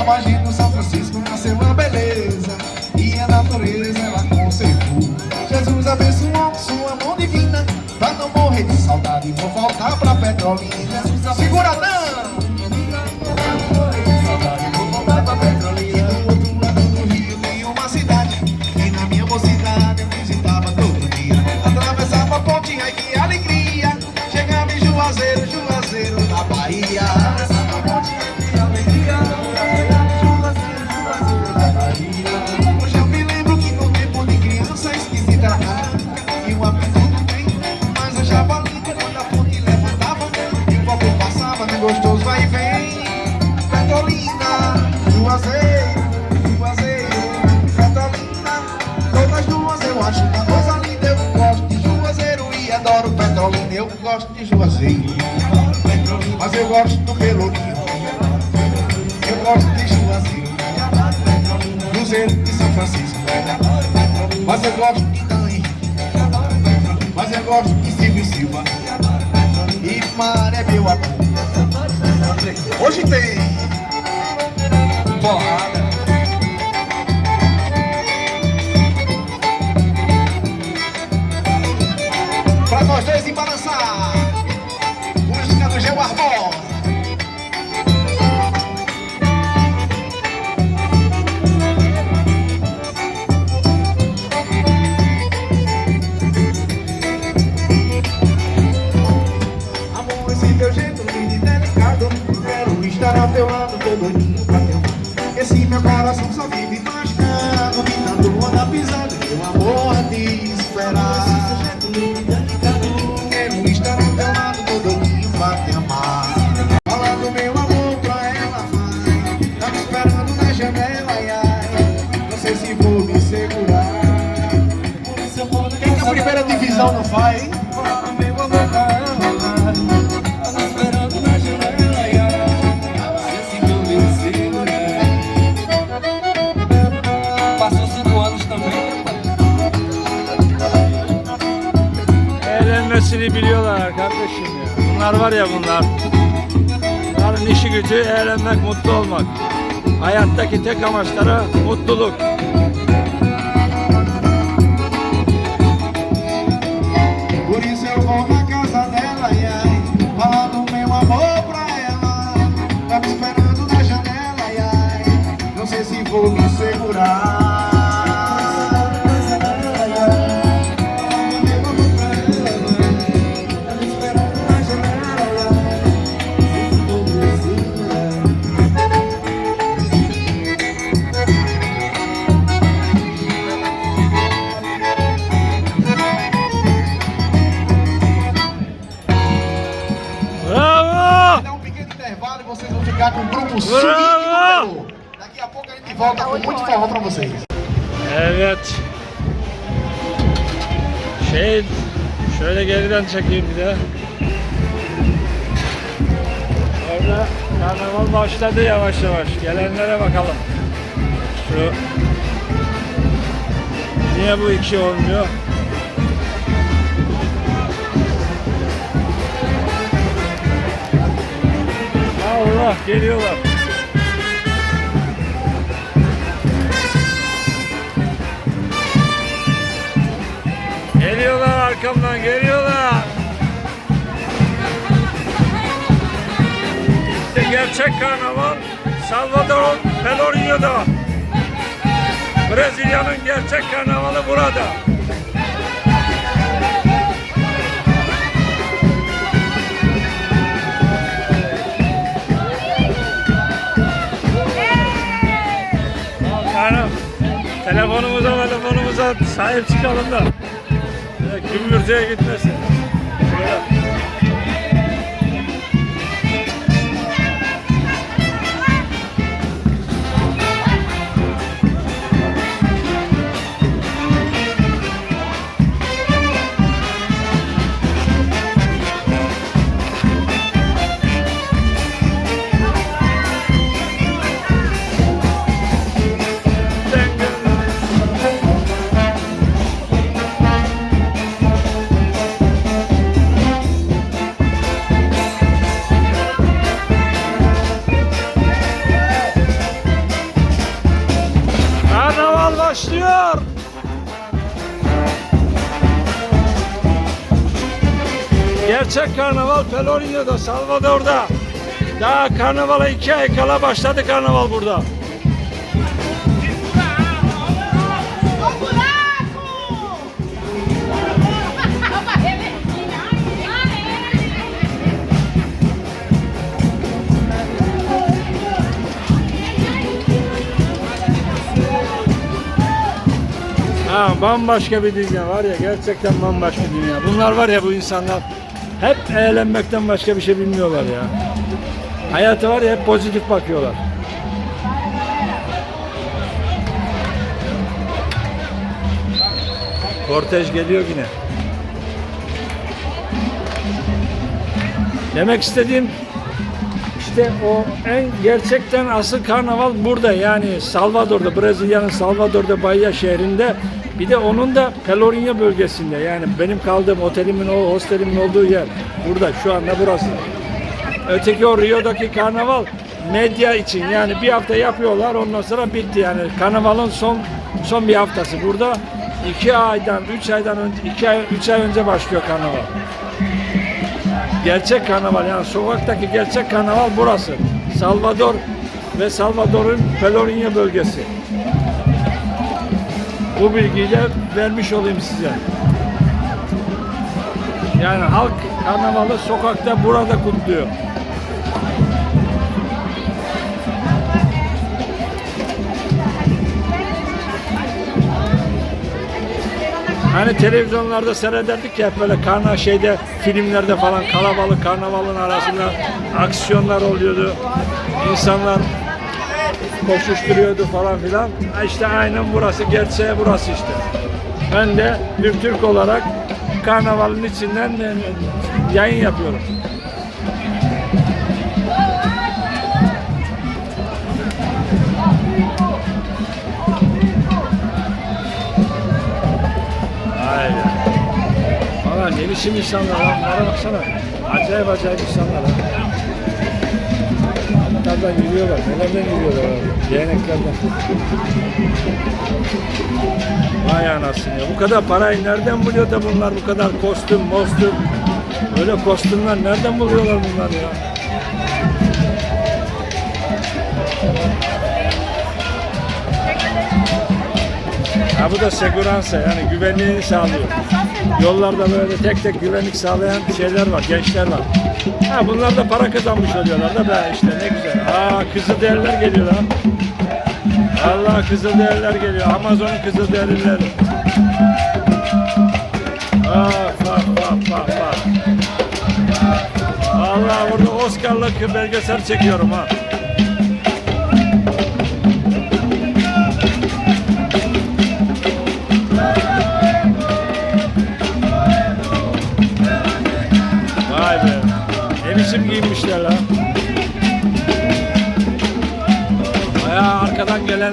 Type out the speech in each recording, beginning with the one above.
Na margem do São Francisco nasceu uma beleza. E a natureza ela conservou. Jesus abençoou sua mão divina Pra não morrer de saudade Vou voltar pra Petrolina gosto de Juazeiro, mas eu gosto do Pelourinho. Eu gosto de Juazeiro, Cruzeiro de São Francisco. Mas eu gosto de Itaim Mas eu gosto de Silvio Silva. E Maré meu amor. Hoje tem porrada. Meu Deus segurar Passou Eğlenmesini biliyorlar kardeşim ya. Bunlar var ya bunlar. Bunların işi gücü eğlenmek, mutlu olmak. Hayattaki tek amaçları mutluluk. Vocês vão ficar com o grupo Swing Bravo! do Pelô. Daqui a pouco a gente volta com muito forró pra vocês. Evet. Şey, şöyle geriden çekeyim bir de. Orada karnaval başladı yavaş yavaş. Gelenlere bakalım. Şu Niye bu iki olmuyor? Allah geliyorlar. Geliyorlar arkamdan geliyorlar. İşte gerçek karnaval Salvador Pelourinho'da. Brezilya'nın gerçek karnavalı burada. Canım, telefonumuza telefonumuza sahip çıkalım da gümbürtüye gitmesin. Şöyle. Gerçek karnaval Pelourinho'da, Salvador'da. Daha karnavala iki ay kala başladı karnaval burada. Ha, bambaşka bir dünya var ya gerçekten bambaşka bir dünya. Bunlar var ya bu insanlar hep eğlenmekten başka bir şey bilmiyorlar ya. Hayatı var ya hep pozitif bakıyorlar. Kortej geliyor yine. Demek istediğim işte o en gerçekten asıl karnaval burada yani Salvador'da Brezilya'nın Salvador'da Bahia şehrinde bir de onun da Pelourinho bölgesinde yani benim kaldığım otelimin o hostelimin olduğu yer burada şu anda burası. Öteki o Rio'daki karnaval medya için yani bir hafta yapıyorlar ondan sonra bitti yani karnavalın son son bir haftası burada iki aydan üç aydan önce iki ay üç ay önce başlıyor karnaval. Gerçek karnaval yani sokaktaki gerçek karnaval burası. Salvador ve Salvador'un Pelourinho bölgesi. Bu bilgiyi de vermiş olayım size. Yani halk karnavalı sokakta burada kutluyor. Hani televizyonlarda seyrederdik ya böyle karna şeyde filmlerde falan kalabalık karnavalın arasında aksiyonlar oluyordu. İnsanlar koşuşturuyordu falan filan. İşte aynen burası gerçeği burası işte. Ben de bir Türk olarak karnavalın içinden e, yayın yapıyorum. Aynen. Valla ne biçim insanlar lan. Bunlara baksana. Acayip acayip insanlar ha. Nereden yürüyorlar? Nelerden yürüyorlar abi? Değneklerden. Vay anasını ya. Bu kadar parayı nereden buluyor da bunlar bu kadar kostüm, mostüm. Böyle kostümler nereden buluyorlar bunlar ya? Ha bu da seguransa yani güvenliğini sağlıyor. Yollarda böyle tek tek güvenlik sağlayan şeyler var, gençler var. Ha bunlar da para kazanmış oluyorlar da be işte ne güzel. Aa Kızılderililer geliyor lan. Allah Kızılderililer geliyor. Amazon'un Kızılderilileri. Ah bak bak bak bak. Allah burada Oscar'lık belgesel çekiyorum ha.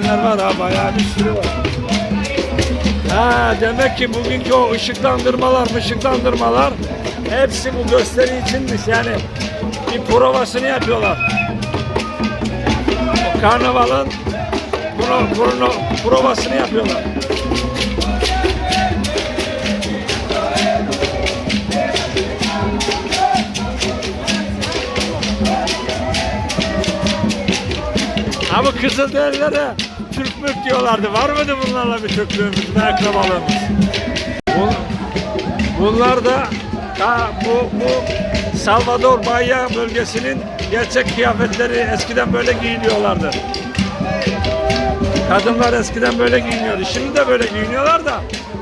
Gelenler var ha. Bayağı bir sürü var. Ha demek ki bugünkü o ışıklandırmalar, ışıklandırmalar hepsi bu gösteri içinmiş. Yani bir provasını yapıyorlar. O karnavalın bunu, bunu, provasını yapıyorlar. Ha bu Kızılderililere Türk mürk diyorlardı. Var mıydı bunlarla bir Türklüğümüz, bir akrabalığımız? Bun- Bunlar da ha, bu, bu Salvador Bahia bölgesinin gerçek kıyafetleri eskiden böyle giyiniyorlardı. Kadınlar eskiden böyle giyiniyordu. Şimdi de böyle giyiniyorlar da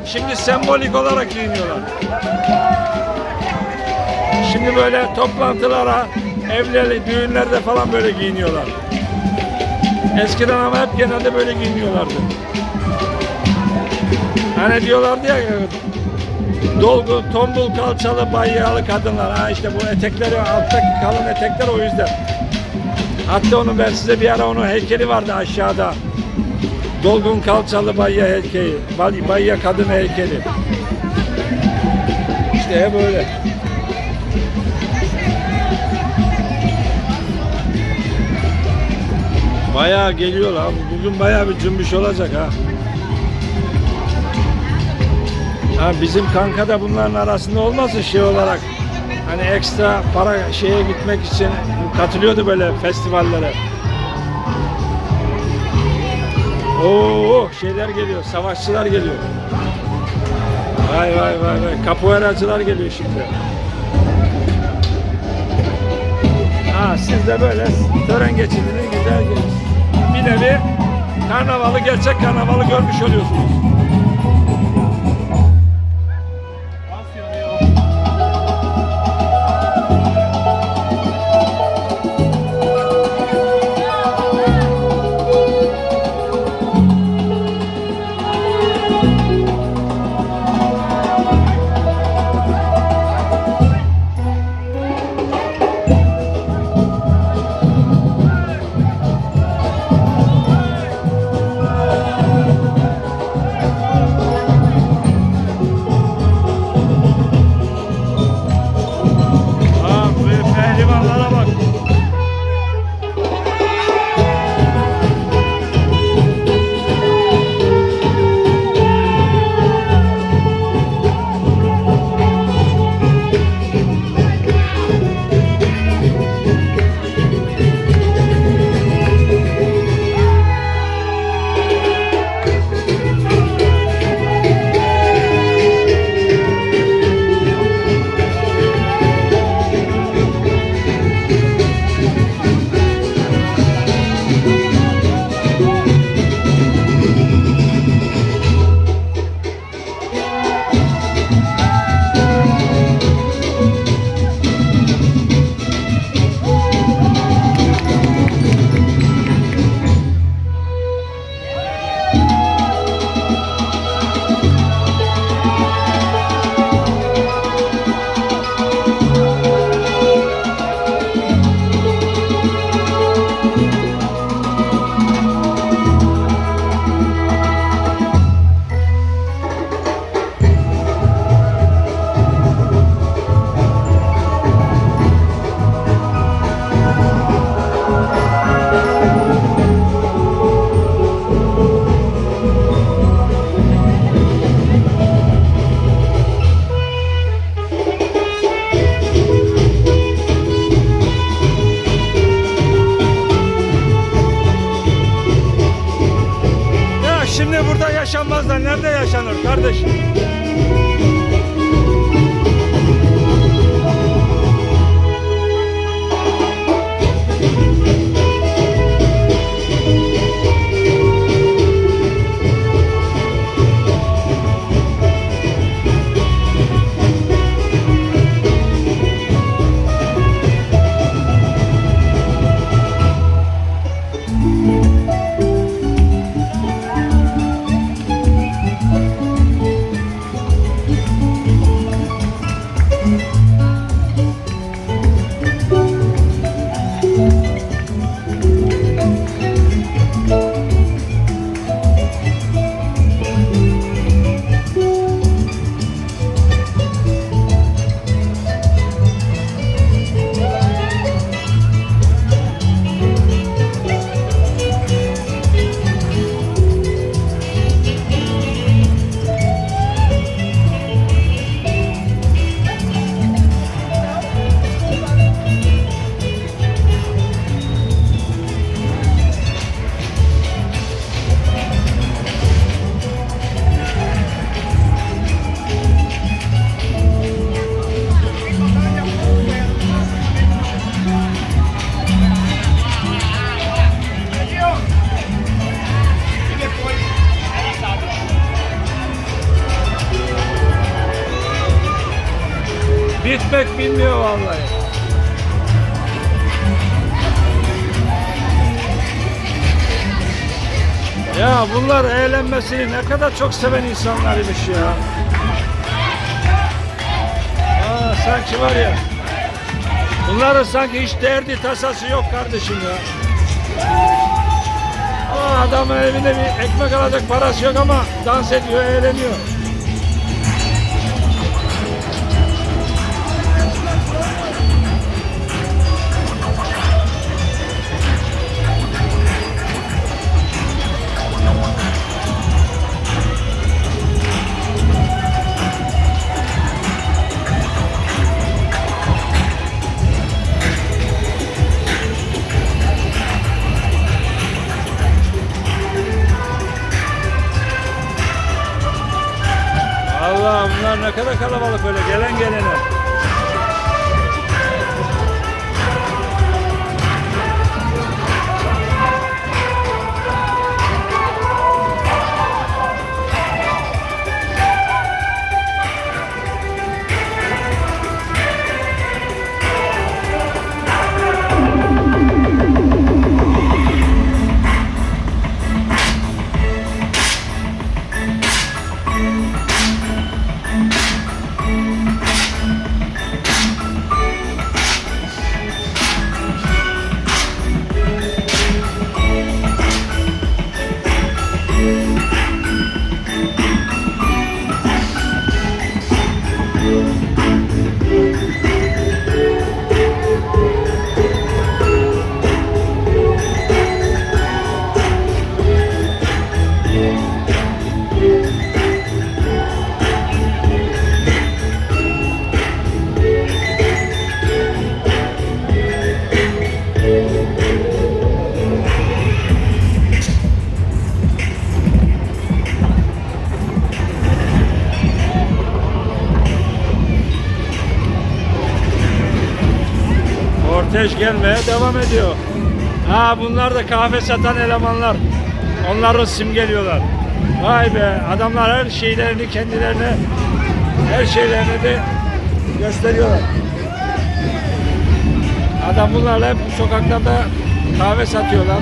şimdi sembolik olarak giyiniyorlar. Şimdi böyle toplantılara, evleri, düğünlerde falan böyle giyiniyorlar. Eskiden ama hep genelde böyle giyiniyorlardı. Hani diyorlardı ya dolgu, tombul kalçalı, bayyalı kadınlar. Ha işte bu etekleri, alttaki kalın etekler o yüzden. Hatta onu ben size bir ara onun heykeli vardı aşağıda. Dolgun kalçalı bayya heykeli, bay- bayya kadın heykeli. İşte hep Bayağı geliyor abi. Bugün bayağı bir cümbüş olacak ha. Ha bizim kanka da bunların arasında olmasın şey olarak. Hani ekstra para şeye gitmek için katılıyordu böyle festivallere. Oo oh, şeyler geliyor, savaşçılar geliyor. Vay vay vay vay. Kapueracılar geliyor şimdi. Ha siz de böyle tören geçidini güzel gelin. Bir nevi karnavalı, gerçek karnavalı görmüş oluyorsunuz. Şimdi burada yaşanmaz da nerede yaşanır kardeşim? eğlenmesini ne kadar çok seven insanlarmış ya. Aa, sanki var ya. Bunların sanki hiç derdi tasası yok kardeşim ya. Ama adamın evinde bir ekmek alacak parası yok ama dans ediyor, eğleniyor. Allah'ım bunlar ne kadar kalabalık böyle gelen gelene. Kortej gelmeye devam ediyor. Ha bunlar da kahve satan elemanlar. Onları simgeliyorlar. Vay be adamlar her şeylerini kendilerine her şeylerini de gösteriyorlar. Adam bunlarla hep sokaklarda kahve satıyorlar.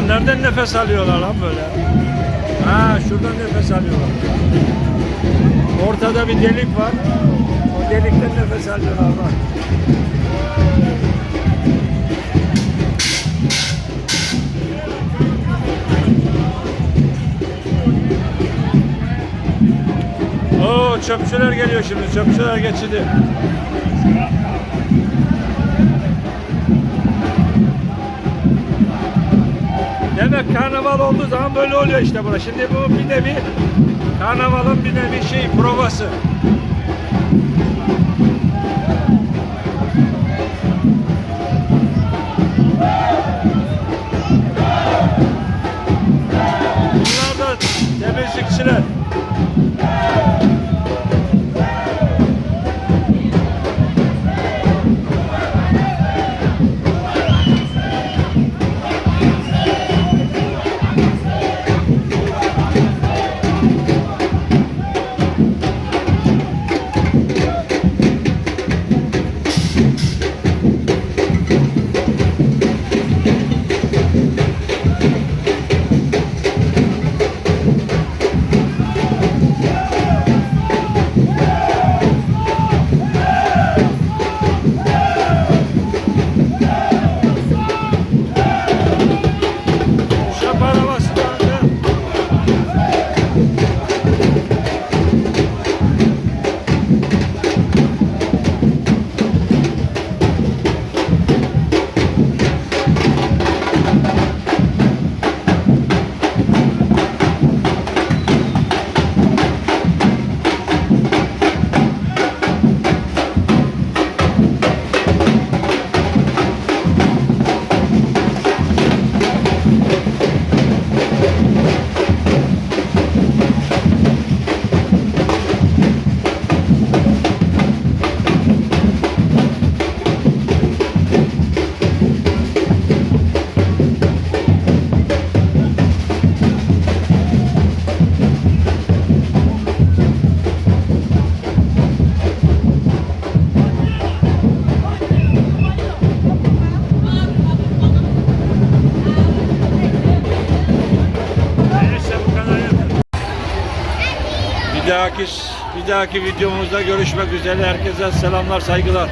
Ulan nereden nefes alıyorlar lan böyle? Ha şuradan nefes alıyorlar. Ortada bir delik var. O delikten nefes alıyorlar bak. Oo çöpçüler geliyor şimdi. Çöpçüler geçidi. Demek karnaval olduğu zaman böyle oluyor işte burası. Şimdi bu bir nevi karnavalın bir nevi şey provası. Bunlar da temizlikçiler. Bir dahaki videomuzda görüşmek üzere. Herkese selamlar, saygılar.